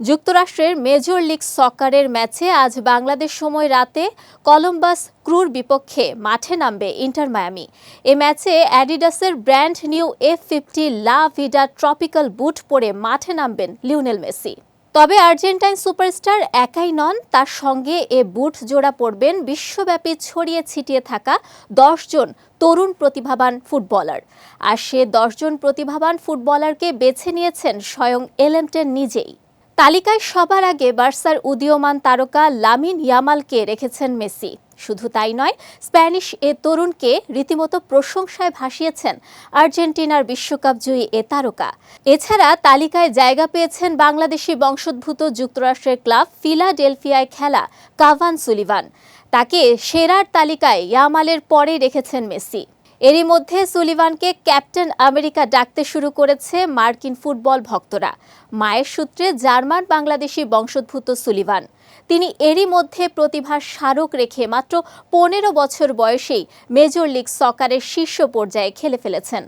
যুক্তরাষ্ট্রের major league সকারের ম্যাচে আজ বাংলাদেশ সময় রাতে কলম্বাস ক্রুর বিপক্ষে মাঠে নামবে ইন্টার মায়ামি। এ ম্যাচে অ্যাডিডাসের brand new F fifty La Vida tropical boot পরে মাঠে নামবেন লিওনেল মেসি। তবে আর্জেন্টাইন সুপারস্টার একাই নন, তার সঙ্গে এ বুট জোড়া পড়বেন বিশ্বব্যাপী ছড়িয়ে ছিটিয়ে থাকা দশজন তরুণ প্রতিভাবান ফুটবলার। আর সে দশজন প্রতিভাবান ফুটবলারকে বেছে নিয়েছেন স্বয়ং এলেমটেন নিজেই। তালিকায় সবার আগে বার্সার উদীয়মান তারকা লামিন ইয়ামালকে রেখেছেন মেসি। শুধু তাই নয়, স্প্যানিশ এ তরুণকে রীতিমতো প্রশংসায় ভাসিয়েছেন আর্জেন্টিনার বিশ্বকাপ জয়ী এ তারকা। এছাড়া তালিকায় জায়গা পেয়েছেন বাংলাদেশি বংশোদ্ভূত যুক্তরাষ্ট্রের ক্লাব ফিলাডেলফিয়ায় খেলা কাভান সুলিভান। তাকে সেরার তালিকায় ইয়ামালের পরেই রেখেছেন মেসি। এরই মধ্যে সুলিভানকে ক্যাপ্টেন আমেরিকা ডাকতে শুরু করেছে মার্কিন ফুটবল ভক্তরা। মায়ের সূত্রে জার্মান বাংলাদেশি বংশোদ্ভূত সুলিভান। তিনি এরই মধ্যে প্রতিভার স্মারক রেখে মাত্র পনেরো বছর বয়সেই মেজর লিগ সকারের শীর্ষ পর্যায়ে খেলে ফেলেছেন।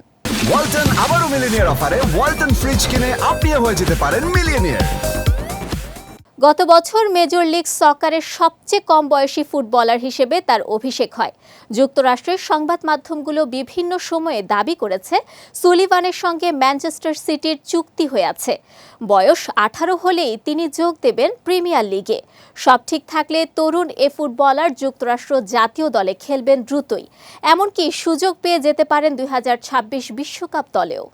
ওয়ালটন আবারও মিলিনিয়ার অফারে ওয়ালটন ফ্রিজ কিনে আপনিও হয়ে যেতে পারেন মিলিয়নিয়ার। গত বছর মেজর লিগ সকারের সবচেয়ে কম বয়সী ফুটবলার হিসেবে তার অভিষেক হয়। যুক্তরাষ্ট্রের সংবাদ মাধ্যমগুলো বিভিন্ন সময়ে দাবি করেছে, সুলিভানের সঙ্গে ম্যানচেস্টার সিটির চুক্তি হয়ে আছে। বয়স আঠারো হলেই তিনি যোগ দেবেন প্রিমিয়ার লিগে। সব ঠিক থাকলে তরুণ এ ফুটবলার যুক্তরাষ্ট্র জাতীয় দলে খেলবেন দ্রুতই। এমনকি সুযোগ পেয়ে যেতে পারেন দুই বিশ্বকাপ দলেও।